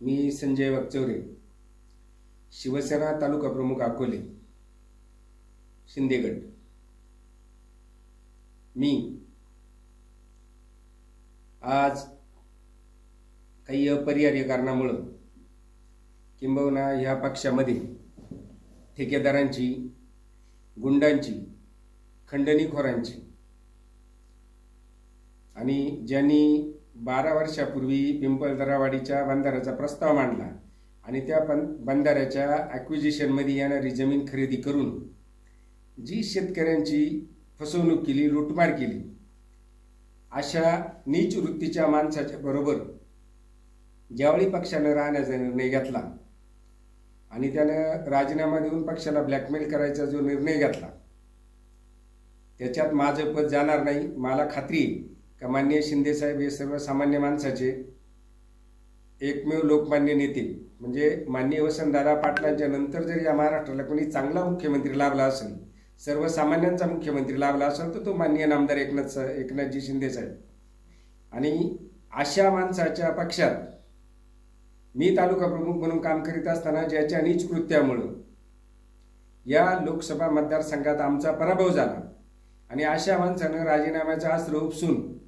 मी संजय वागचौरे शिवसेना तालुका प्रमुख अकोले शिंदेगड. मी आज काही अपरिहार्य कारणामुळं किंबहुना ह्या पक्षामध्ये ठेकेदारांची गुंडांची खंडणीखोरांची आणि ज्यांनी बारा वर्षापूर्वी पिंपळदरावाडीच्या बंधाऱ्याचा प्रस्ताव मांडला आणि त्या बं बंधाऱ्याच्या ॲक्विजिशनमध्ये येणारी जमीन खरेदी करून जी शेतकऱ्यांची फसवणूक केली लुटमार केली अशा नीच वृत्तीच्या माणसाच्या बरोबर ज्यावेळी पक्षानं राहण्याचा निर्णय घेतला आणि त्यानं राजीनामा देऊन पक्षाला ब्लॅकमेल करायचा जो निर्णय घेतला त्याच्यात माझं पद जाणार नाही मला खात्री आहे. का शिंदेसाहेब हे सर्वसामान्य माणसाचे एकमेव लोकमान्य नेते. म्हणजे माननीय वसंतदादा पाटलांच्या नंतर जर या महाराष्ट्राला कोणी चांगला मुख्यमंत्री लाभला असेल सर्वसामान्यांचा मुख्यमंत्री लाभला असेल तर तो माननीय नामदार एकनाथ एकनाथजी शिंदेसाहेब आणि अशा माणसाच्या पक्षात मी तालुका प्रमुख म्हणून काम करीत असताना ज्याच्या नीच कृत्यामुळं या लोकसभा मतदारसंघात आमचा पराभव झाला. आणि अशा माणसानं राजीनाम्याचा अस्त्र उपसून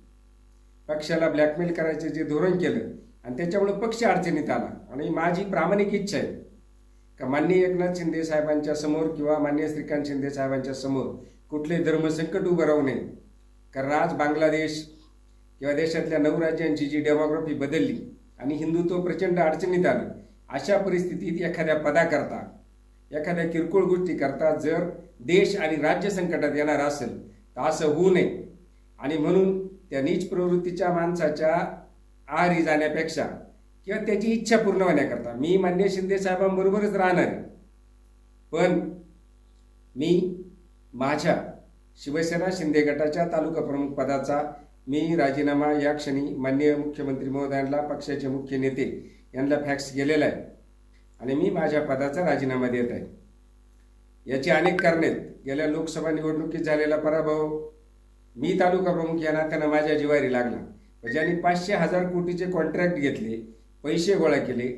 पक्षाला ब्लॅकमेल करायचे जे धोरण केलं आणि त्याच्यामुळे पक्ष अडचणीत आला. आणि माझी प्रामाणिक इच्छा आहे. का माननीय एकनाथ शिंदे साहेबांच्या समोर किंवा माननीय श्रीकांत शिंदे साहेबांच्या समोर कुठले धर्मसंकट उभं राहू नये. कारण आज बांगलादेश किंवा देशातल्या नऊ राज्यांची जी डेमोग्राफी बदलली आणि हिंदुत्व प्रचंड अडचणीत आलं अशा परिस्थितीत एखाद्या पदाकरता एखाद्या किरकोळ गोष्टी करता जर देश आणि राज्य संकटात येणार असेल तर असं होऊ नये. आणि म्हणून त्या नीच प्रवृत्तीच्या माणसाच्या आहारी जाण्यापेक्षा किंवा त्याची इच्छा पूर्ण होण्याकरता. मी मान्य शिंदे साहेबांबरोबरच राहणार आहे. पण मी माझ्या शिवसेना शिंदे गटाच्या तालुका प्रमुख पदाचा मी राजीनामा या क्षणी माननीय मुख्यमंत्री महोदयांना पक्षाचे मुख्य नेते यांना फॅक्स केलेला आहे. आणि मी माझ्या पदाचा राजीनामा देत आहे. याची अनेक कारणे आहेत. गेल्या लोकसभा निवडणुकीत झालेला पराभव मी तालुका प्रमुख या नात्यानं माझ्या जिवारी लागला. ज्यांनी पाचशे हजार कोटीचे कॉन्ट्रॅक्ट घेतले पैसे गोळा केले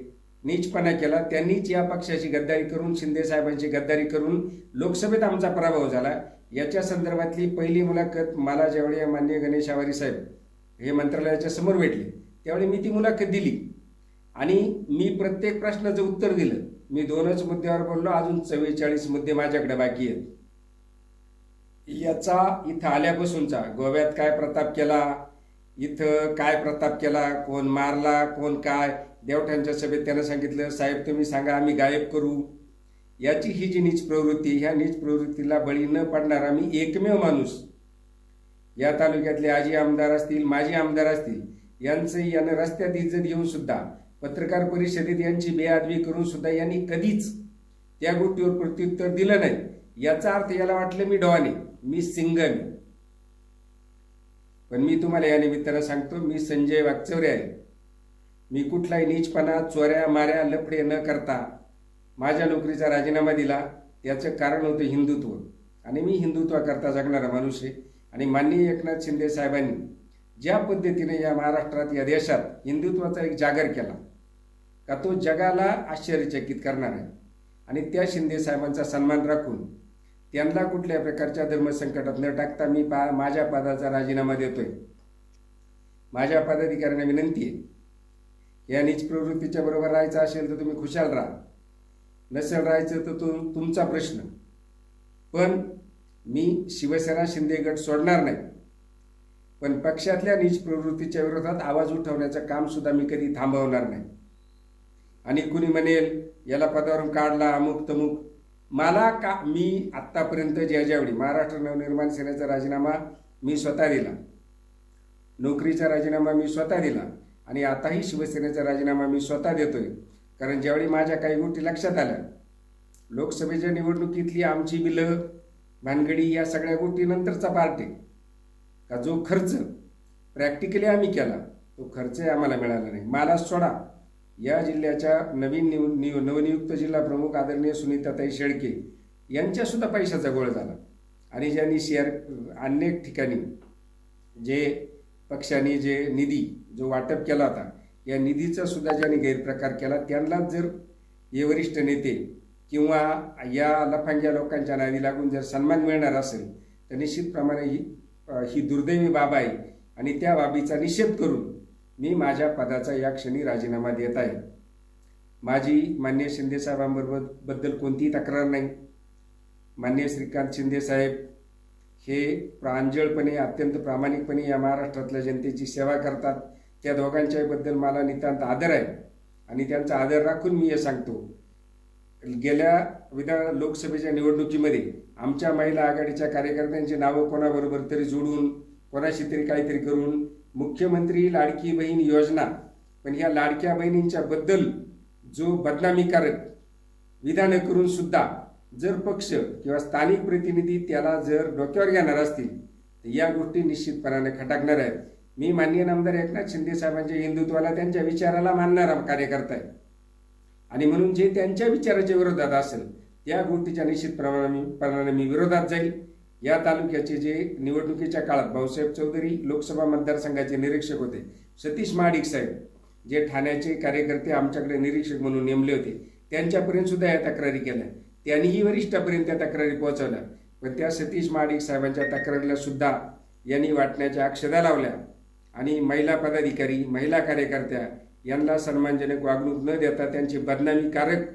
नीचपणा केला त्यांनीच या पक्षाची गद्दारी करून शिंदेसाहेबांची गद्दारी करून लोकसभेत आमचा पराभव झाला. याच्या संदर्भातली पहिली मुलाखत मला ज्यावेळी मान्य गणेश आवारी साहेब हे मंत्रालयाच्या समोर भेटले त्यावेळी मी ती मुलाखत दिली. आणि मी प्रत्येक प्रश्नाचं उत्तर दिलं. मी दोनच मुद्द्यावर बोललो अजून चव्वेचाळीस मुद्दे माझ्याकडे बाकी आहेत. याचा इथं आल्यापासूनचा गोव्यात काय प्रताप केला इथं काय प्रताप केला कोण मारला कोण काय देवठांच्या सभेत त्यानं सांगितलं साहेब तुम्ही सांगा आम्ही गायब करू. याची ही जी नीच प्रवृत्ती ह्या नीच प्रवृत्तीला बळी न पडणारा मी एकमेव माणूस. या तालुक्यातले आजी आमदार असतील माजी आमदार असतील यांचं यानं रस्त्यात इज्जत घेऊन सुद्धा पत्रकार परिषदेत यांची बेआदवी करून सुद्धा यांनी कधीच त्या गोष्टीवर प्रत्युत्तर दिलं नाही. याचा अर्थ याला वाटलं मी डॉन आहे मी सिंगल पण मी तुम्हाला या निमित्तानं सांगतो मी संजय वागचौरे आहे. मी कुठलाही नीचपणा चोऱ्या माऱ्या लफडे न करता माझ्या नोकरीचा राजीनामा दिला. याचं कारण होतं हिंदुत्व. आणि मी हिंदुत्वाकरता जगणारा माणूस आहे. आणि माननीय एकनाथ शिंदे साहेबांनी ज्या पद्धतीने या महाराष्ट्रात या देशात हिंदुत्वाचा एक जागर केला का तो जगाला आश्चर्यचकित करणार आहे. आणि त्या शिंदे साहेबांचा सन्मान राखून त्यांना कुठल्या प्रकारच्या धर्मसंकटात न टाकता मी पा माझ्या पदाचा राजीनामा देतोय. माझ्या पदाधिकाऱ्यांना विनंती आहे. या नीच प्रवृत्तीच्या बरोबर राहायचं असेल तर तुम्ही खुशाल राहा. नसेल राहायचं तर तो तुमचा प्रश्न. पण मी शिवसेना शिंदे गट सोडणार नाही. पण पक्षातल्या नीच प्रवृत्तीच्या विरोधात आवाज उठवण्याचं काम सुद्धा मी कधी थांबवणार नाही. आणि कुणी म्हणेल याला पदावरून काढला अमुक तमुक मला का मी आत्तापर्यंत ज्या ज्यावेळी महाराष्ट्र नवनिर्माण सेनेचा राजीनामा मी स्वतः दिला नोकरीचा राजीनामा मी स्वतः दिला आणि आताही शिवसेनेचा राजीनामा मी स्वतः देतोय. कारण ज्यावेळी माझ्या काही गोष्टी लक्षात आल्या लोकसभेच्या निवडणुकीतली आमची बिलं भानगडी या सगळ्या गोष्टी नंतरचा पार्ट आहे. का जो खर्च प्रॅक्टिकली आम्ही केला तो खर्चही आम्हाला मिळाला नाही. मला सोडा. या जिल्ह्याच्या नवीन निव निव नवनियुक्त जिल्हा प्रमुख आदरणीय सुनीताताई शेळके यांच्यासुद्धा पैशाचा गोळ झाला. आणि ज्यांनी शेअर अनेक ठिकाणी जे पक्षाने जे निधी जो वाटप केला होता या निधीचा सुद्धा ज्यांनी गैरप्रकार केला त्यांनाच जर हे वरिष्ठ नेते किंवा या लफांग्या लोकांच्या नादी लागून जर सन्मान मिळणार असेल तर निश्चितप्रमाणे ही ही दुर्दैवी बाब आहे. आणि त्या बाबीचा निषेध करून मी माझ्या पदाचा या क्षणी राजीनामा देत आहे. माझी मान्य शिंदेसाहेबांबरोबरबद्दल कोणतीही तक्रार नाही. मान्य श्रीकांत शिंदे साहेब हे प्रांजळपणे अत्यंत प्रामाणिकपणे या महाराष्ट्रातल्या जनतेची सेवा करतात. त्या दोघांच्याबद्दल मला नितांत आदर आहे आणि त्यांचा आदर राखून मी हे सांगतो. गेल्या विधान लोकसभेच्या निवडणुकीमध्ये आमच्या महिला आघाडीच्या कार्यकर्त्यांची नावं कोणाबरोबर तरी जोडून कोणाशी तरी काहीतरी करून मुख्यमंत्री लाडकी बहीण योजना. पण ह्या लाडक्या बहिणींच्या बद्दल जो बदनामीकारक विधानं करून सुद्धा जर पक्ष किंवा स्थानिक प्रतिनिधी त्याला जर डोक्यावर घेणार असतील तर या गोष्टी निश्चितपणाने खटाकणार आहेत. मी माननीय नामदार एकनाथ शिंदे साहेबांच्या हिंदुत्वाला त्यांच्या विचाराला मानणारा कार्यकर्ता आहे. आणि म्हणून जे त्यांच्या विचाराच्या विरोधात असेल त्या गोष्टीच्या निश्चित प्रमाणे मी विरोधात जाईल. या तालुक्याचे जे निवडणुकीच्या काळात भाऊसाहेब चौधरी लोकसभा मतदारसंघाचे निरीक्षक होते सतीश महाडिक साहेब जे ठाण्याचे कार्यकर्ते आमच्याकडे निरीक्षक म्हणून नेमले होते त्यांच्यापर्यंत सुद्धा या तक्रारी केल्या. त्यांनीही वरिष्ठापर्यंत त्या तक्रारी पोहोचवल्या. पण त्या सतीश महाडिक साहेबांच्या तक्रारीला सुद्धा यांनी वाटण्याच्या अक्षदा लावल्या. आणि महिला पदाधिकारी महिला कार्यकर्त्या यांना सन्मानजनक वागणूक न देता त्यांची बदनामीकारक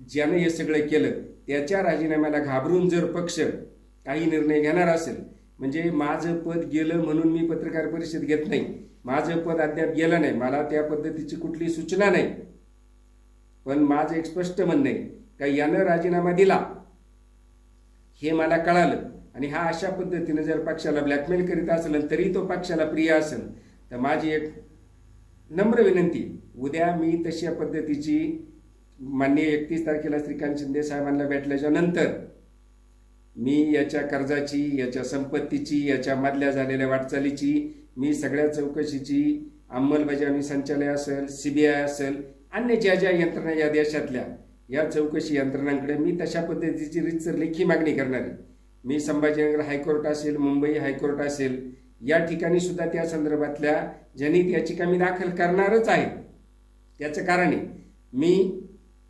ज्यानं हे सगळं केलं त्याच्या राजीनाम्याला घाबरून जर पक्ष काही निर्णय घेणार असेल. म्हणजे माझं पद गेलं म्हणून मी पत्रकार परिषद घेत नाही. माझं पद अद्याप गेलं नाही. मला त्या पद्धतीची कुठली सूचना नाही. पण माझं एक स्पष्ट म्हणणं आहे का यानं राजीनामा दिला. हे मला कळालं. आणि हा अशा पद्धतीनं जर पक्षाला ब्लॅकमेल करीत असेल तरी तो पक्षाला प्रिय असेल तर माझी एक नम्र विनंती उद्या मी तशा पद्धतीची मान्य एकतीस तारखेला श्रीकांत शिंदे साहेबांना भेटल्याच्या नंतर मी याच्या कर्जाची याच्या संपत्तीची याच्या मधल्या झालेल्या वाटचालीची मी सगळ्या चौकशीची अंमलबजावणी संचालय असेल सीबीआय असेल अन्य ज्या ज्या यंत्रणा या देशातल्या या चौकशी यंत्रणांकडे मी तशा पद्धतीची रितसर लेखी मागणी करणार आहे. मी संभाजीनगर हायकोर्ट असेल मुंबई हायकोर्ट असेल या ठिकाणी सुद्धा त्या संदर्भातल्या जनहित याचिका मी दाखल करणारच आहे. त्याचं कारण आहे मी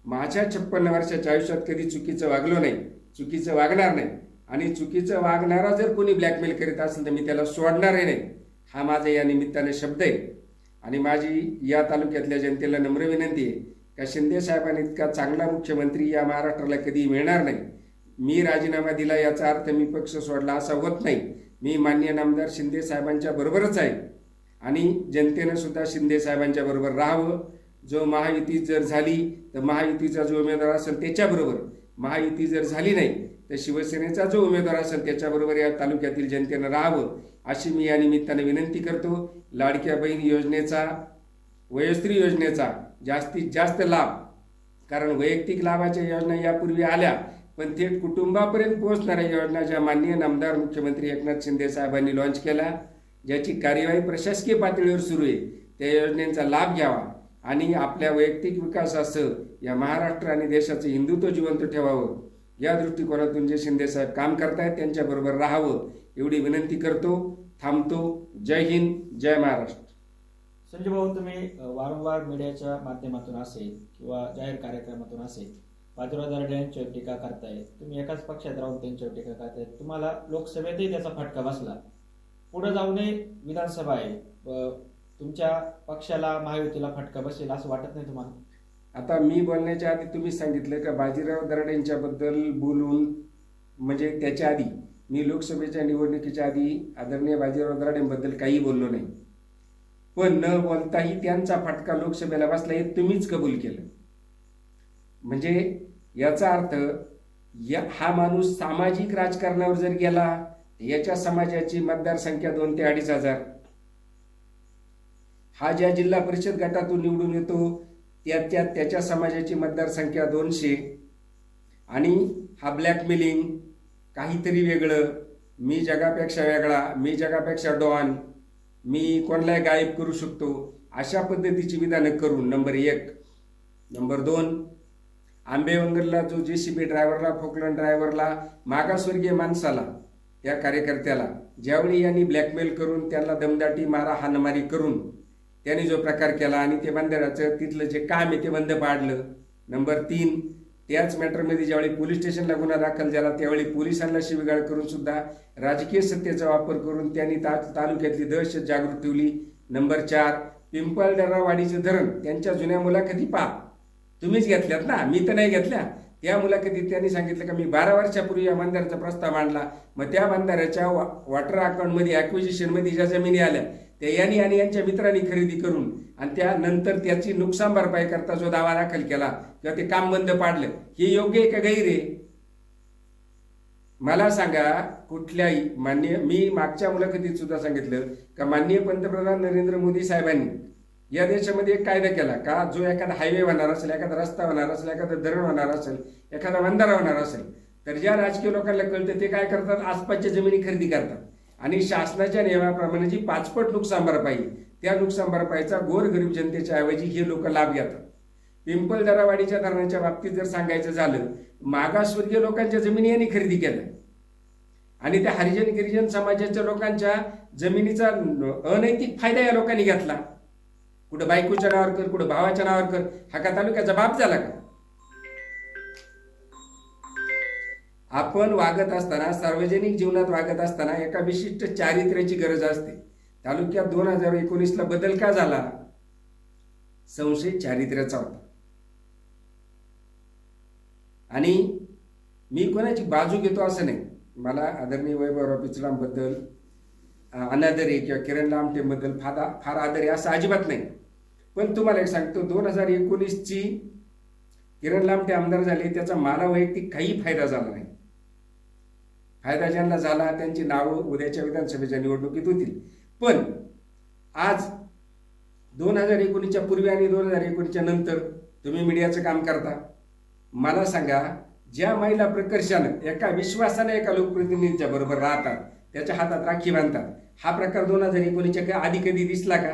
माझ्या छप्पन्न वर्षाच्या आयुष्यात कधी चुकीचं वागलो नाही. चुकीचं वागणार नाही. आणि चुकीचं वागणारा जर कोणी ब्लॅकमेल करीत असेल तर मी त्याला सोडणारही नाही. हा माझा या निमित्ताने शब्द आहे. आणि माझी या तालुक्यातल्या जनतेला नम्र विनंती आहे का शिंदे साहेबांनी इतका चांगला मुख्यमंत्री या महाराष्ट्राला कधी मिळणार नाही. मी राजीनामा दिला याचा अर्थ मी पक्ष सोडला असा होत नाही. मी मान्य नामदार शिंदे साहेबांच्या बरोबरच आहे. आणि जनतेनं सुद्धा शिंदे साहेबांच्या बरोबर राहावं. जो महायुती जर झाली तर महायुतीचा जो उमेदवार असेल त्याच्याबरोबर महायुती जर झाली नाही तर शिवसेनेचा जो उमेदवार असेल त्याच्याबरोबर या तालुक्यातील जनतेनं राहावं अशी मी या निमित्तानं विनंती करतो. लाडक्या बहीण योजनेचा वयोस्त्री योजनेचा जास्तीत जास्त लाभ कारण वैयक्तिक लाभाच्या योजना यापूर्वी आल्या पण थेट कुटुंबापर्यंत पोहोचणाऱ्या योजना ज्या माननीय नामदार मुख्यमंत्री एकनाथ शिंदे साहेबांनी लॉन्च केल्या ज्याची कार्यवाही प्रशासकीय पातळीवर सुरू आहे त्या योजनेचा लाभ घ्यावा. आणि आपल्या वैयक्तिक विकासासह या महाराष्ट्र आणि देशाचं हिंदुत्व जिवंत ठेवावं. या दृष्टिकोनातून जे शिंदे साहेब काम करतायत त्यांच्याबरोबर राहावं एवढी विनंती करतो. थांबतो. जय हिंद जय महाराष्ट्र. संजय भाऊ तुम्ही वारंवार मीडियाच्या माध्यमातून असेल किंवा जाहीर कार्यक्रमातून असेल बाजीराव दर्डे यांच्यावर टीका करताय तुम्ही एकाच पक्षात राहून त्यांच्यावर टीका करताय तुम्हाला लोकसभेतही त्याचा फटका बसला. पुढे जाऊनही विधानसभा आहे. तुमच्या पक्षाला महायुतीला फटका बसेल असं वाटत नाही तुम्हाला? आता मी बोलण्याच्या आधी तुम्ही सांगितलं का बाजीराव दराड यांच्याबद्दल बोलून म्हणजे त्याच्या आधी मी लोकसभेच्या निवडणुकीच्या आधी आदरणीय बाजीराव दराड यांबद्दल काही बोललो नाही. पण न बोलताही त्यांचा फटका लोकसभेला बसला हे तुम्हीच कबूल केलं. म्हणजे याचा अर्थ या हा माणूस सामाजिक राजकारणावर जर गेला याच्या समाजाची मतदारसंख्या दोन ते अडीच हजार. हा ज्या जिल्हा परिषद गटातून निवडून येतो त्याच्या त्याच्या समाजाची मतदारसंख्या दोनशे. आणि हा ब्लॅकमेलिंग काहीतरी वेगळं. मी जगापेक्षा वेगळा मी जगापेक्षा डॉन मी कोणालाही गायब करू शकतो अशा पद्धतीची विधानं करून नंबर एक. नंबर दोन आंबेवंगरला जो जे सी बी ड्रायव्हरला फोकलन ड्रायव्हरला मागासवर्गीय माणसाला त्या कार्यकर्त्याला ज्यावेळी यांनी ब्लॅकमेल करून त्यांना दमदाटी मारा हानमारी करून त्यांनी जो प्रकार केला आणि ते बंदराचं तिथलं जे काम आहे ते बंद पाडलं. नंबर तीन त्याच मॅटरमध्ये ज्यावेळी पोलीस स्टेशनला गुन्हा दाखल झाला त्यावेळी पोलिसांना शिवीगाळ करून सुद्धा राजकीय सत्तेचा वापर करून त्यांनी ता तालुक्यातली दहशत जागृत ठेवली. नंबर चार पिंपळदरावाडीचे धरण त्यांच्या जुन्या मुलाखती पहा. तुम्हीच घेतल्यात ना? मी तर नाही घेतल्या. त्या मुलाखतीत त्यांनी सांगितलं का मी बारा वर्षापूर्वी या बंधाऱ्याचा प्रस्ताव मांडला. मग त्या बंधाऱ्याच्या वॉटर अकाउंटमध्ये ॲक्विजिशनमध्ये ज्या जमिनी आल्या ते यांनी आणि यांच्या मित्रांनी खरेदी करून आणि त्यानंतर त्याची नुकसान भरपाई करता जो दावा दाखल केला किंवा ते काम बंद पाडलं हे योग्य आहे का गैर आहे? मला सांगा कुठल्याही मान्य मी मागच्या मुलाखतीत सुद्धा सांगितलं का माननीय पंतप्रधान नरेंद्र मोदी साहेबांनी या देशामध्ये एक कायदा केला का जो एखादा हायवे होणार असेल एखादा रस्ता होणार असेल एखादं धरण होणार असेल एखादा बंधारा होणार असेल तर ज्या राजकीय लोकांना कळतं ते काय करतात? आसपासच्या जमिनी खरेदी करतात. आणि शासनाच्या नियमाप्रमाणे जी पाचपट नुकसान भरपाई त्या नुकसान भरपाईचा गोरगरीब जनतेच्या ऐवजी हे लोक लाभ घेतात. पिंपल दरावाडीच्या धरणाच्या बाबतीत जर सांगायचं झालं मागासवर्गीय लोकांच्या जमिनी यांनी खरेदी केल्या. आणि त्या हरिजन गिरिजन समाजाच्या लोकांच्या जमिनीचा अनैतिक फायदा या लोकांनी घेतला. कुठं बायकोच्या नावावर कर कुठं भावाच्या नावावर कर हा का तालुक्याचा बाप झाला का? आपण वागत असताना सार्वजनिक जीवनात वागत असताना एका विशिष्ट चारित्र्याची गरज असते. तालुक्यात दोन हजार एकोणीसला बदल का झाला? संशय चारित्र्याचा होता. आणि मी कोणाची बाजू घेतो असं नाही. मला आदरणीय वैभवराव पिचलांबद्दल अनादरी अनादर आहे किंवा किरण लामटेबद्दल फार फार आदर आहे असं अजिबात नाही. पण तुम्हाला एक सांगतो दोन हजार एकोणीसची किरण लामटे आमदार झाले त्याचा मला वैयक्तिक काही फायदा झाला नाही. फायदा ज्यांना झाला त्यांची नावं उद्याच्या विधानसभेच्या निवडणुकीत होतील. पण आज दोन हजार एकोणीसच्या पूर्वी आणि दोन हजार एकोणीसच्या नंतर तुम्ही मीडियाचं काम करता. मला सांगा ज्या महिला प्रकर्षानं एका विश्वासाने एका लोकप्रतिनिधीच्या बरोबर राहतात त्याच्या हातात राखी बांधतात हा प्रकार दोन हजार एकोणीसच्या का- आधी कधी दिसला का?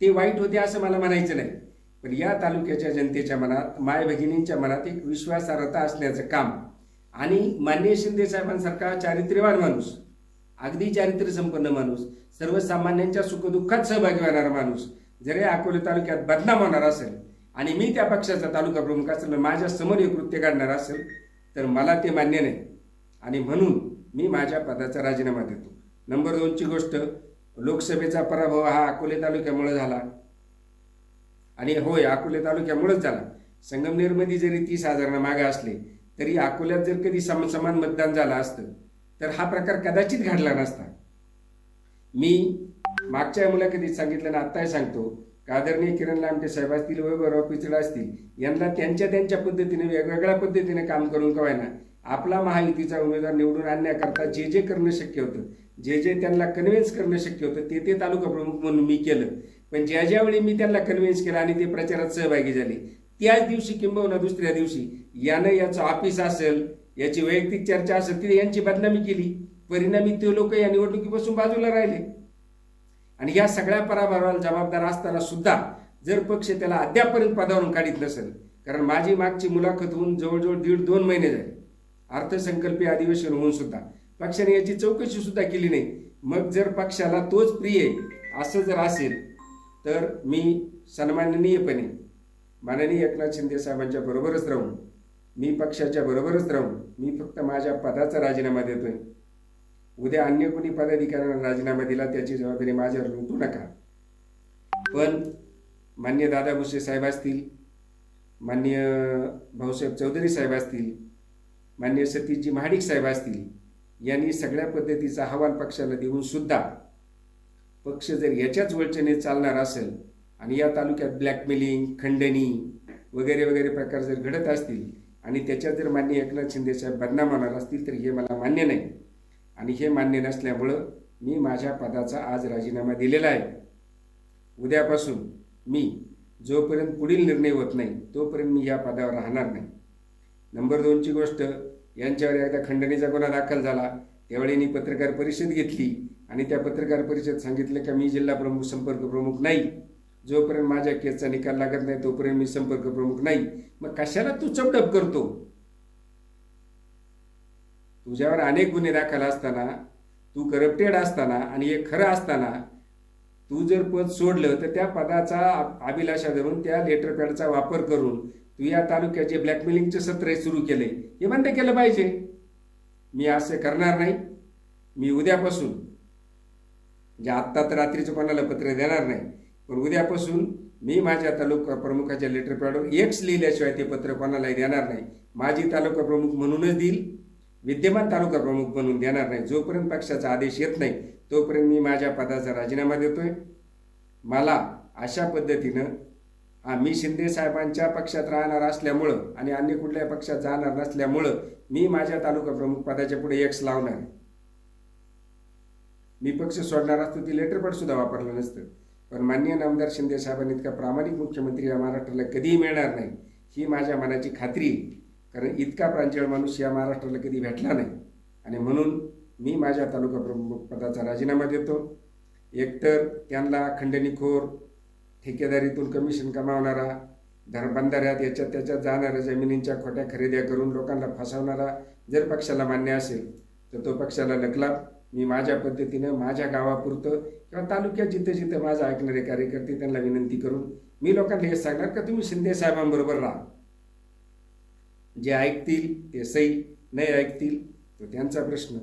ते वाईट होते असं मला म्हणायचं नाही. पण या तालुक्याच्या जनतेच्या मनात माय भगिनींच्या मनात एक विश्वासार्हता असण्याचं काम आणि मान्य शिंदे साहेबांसारखा चारित्र्यवान माणूस अगदी चारित्र्य संपन्न माणूस सर्वसामान्यांच्या सुखदुःखात सहभागी होणारा माणूस जरी अकोले तालुक्यात बदनाम होणार असेल आणि मी त्या पक्षाचा तालुका प्रमुख असेल माझ्यासमोर हे कृत्य काढणार असेल तर मला ते मान्य नाही. आणि म्हणून मी माझ्या पदाचा राजीनामा देतो. नंबर दोनची गोष्ट लोकसभेचा पराभव हा अकोले तालुक्यामुळे झाला. आणि होय अकोले तालुक्यामुळेच झाला. संगमनेरमध्ये जरी तीस हजारांना मागे असले तरी अकोल्यात जर कधी सम समान मतदान झालं असतं तर हा प्रकार कदाचित घडला नसता. मी मागच्या मुलाखतीत सांगितलं ना आत्ताही सांगतो का आदरणीय किरण लामटे साहेब असतील वैभवराव पिचडा असतील यांना त्यांच्या त्यांच्या पद्धतीने वेगवेगळ्या पद्धतीने काम करून कवायना आपला महायुतीचा उमेदवार निवडून आणण्याकरता जे जे करणं शक्य होतं जे जे त्यांना कन्व्हिन्स करणं शक्य होतं ते ते तालुका प्रमुख म्हणून मी केलं. पण ज्या ज्यावेळी मी त्यांना कन्व्हिन्स केलं आणि ते प्रचारात सहभागी झाले त्याच दिवशी किंबहुना दुसऱ्या दिवशी यानं याचं ऑफिस असेल याची वैयक्तिक चर्चा असेल तिने यांची बदनामी केली. परिणामी ते लोक या निवडणुकीपासून बाजूला राहिले. आणि या सगळ्या पराभवाला जबाबदार असताना सुद्धा जर पक्ष त्याला अद्यापर्यंत पदावरून काढीत नसेल कारण माझी मागची मुलाखत होऊन जवळजवळ दीड दोन महिने झाले. अर्थसंकल्पीय अधिवेशन होऊन सुद्धा पक्षाने याची चौकशी सुद्धा केली नाही. मग जर पक्षाला तोच प्रिय आहे असं जर असेल तर मी सन्माननीयपणे माननीय एकनाथ शिंदे साहेबांच्या बरोबरच राहून मी पक्षाच्या बरोबरच राहून मी फक्त माझ्या पदाचा राजीनामा देतोय. उद्या अन्य कोणी पदाधिकाऱ्यांना राजीनामा दिला त्याची जबाबदारी माझ्यावर लुटू नका. पण मान्य दादा भुसे साहेब असतील मान्य भाऊसाहेब चौधरी साहेब असतील मान्य सतीशजी महाडिक साहेब असतील यांनी सगळ्या पद्धतीचा अहवाल पक्षाला देऊन सुद्धा पक्ष जर याच्याच वळचेने चालणार असेल आणि या तालुक्यात ब्लॅकमेलिंग खंडणी वगैरे वगैरे प्रकार जर घडत असतील आणि त्याच्यात जर मान्य एकनाथ शिंदेसाहेब बदनाम होणार असतील तर हे मला मान्य नाही. आणि हे मान्य नसल्यामुळं मी माझ्या पदाचा आज राजीनामा दिलेला आहे. उद्यापासून मी जोपर्यंत पुढील निर्णय होत नाही तोपर्यंत मी या पदावर राहणार नाही. नंबर दोनची गोष्ट यांच्यावर एकदा खंडणीचा गुन्हा दाखल झाला त्यावेळी मी पत्रकार परिषद घेतली आणि त्या पत्रकार परिषद सांगितलं का मी जिल्हा प्रमुख संपर्क प्रमुख नाही. जोपर्यंत माझ्या केसचा निकाल लागत नाही तोपर्यंत मी संपर्क प्रमुख नाही. मग कशाला तू चपडप करतो? तुझ्यावर अनेक गुन्हे दाखल असताना तू करप्टेड असताना आणि हे खरं असताना तू जर पद सोडलं तर त्या पदाचा अभिलाषा धरून त्या लेटर पॅडचा वापर करून तू या तालुक्याचे ब्लॅकमेलिंगचे ब्लॅकमेलिंगचं सत्र सुरू केले. हे बंद केलं पाहिजे. मी असे करणार नाही. मी उद्यापासून म्हणजे आत्ता तर रात्रीचं कोणाला पत्र देणार नाही. पण उद्यापासून मी माझ्या तालुका प्रमुखाच्या लेटर पॅडवर एक्स लिहिल्याशिवाय ते पत्र कोणालाही देणार नाही. माझी तालुका प्रमुख म्हणूनच देईल विद्यमान तालुका प्रमुख म्हणून देणार नाही. जोपर्यंत पक्षाचा आदेश येत नाही तोपर्यंत मी माझ्या पदाचा राजीनामा देतोय. मला अशा पद्धतीनं हा, मी शिंदे साहेबांच्या पक्षात राहणार असल्यामुळं आणि अन्य कुठल्याही पक्षात जाणार नसल्यामुळं मी माझ्या तालुका प्रमुख पदाच्या पुढे एक्स लावणार आहे. मी पक्ष सोडणार असतो ती लेटर सुद्धा वापरलं नसतं. पण माननीय नामदार शिंदे साहेबांनी इतका प्रामाणिक मुख्यमंत्री या महाराष्ट्राला कधीही मिळणार नाही ही माझ्या मनाची खात्री आहे. कारण इतका प्रांजळ माणूस या महाराष्ट्राला कधी भेटला नाही. आणि म्हणून मी माझ्या तालुका प्रमुख पदाचा राजीनामा देतो. एकतर त्यांना खंडणीखोर ठेकेदारीतून कमिशन कमावणारा धरबंधाऱ्यात याच्यात त्याच्यात जाणाऱ्या जमिनींच्या खोट्या खरेद्या करून लोकांना फसवणारा जर पक्षाला मान्य असेल तर तो पक्षाला लकला मी माझ्या पद्धतीनं माझ्या गावापुरतं किंवा तालुक्यात जिथे जिथे माझं ऐकणारे कार्यकर्ते त्यांना विनंती करून मी लोकांना हे सांगणार का तुम्ही शिंदे साहेबांबरोबर राहा. जे ऐकतील ते सई नाही ऐकतील तो त्यांचा प्रश्न.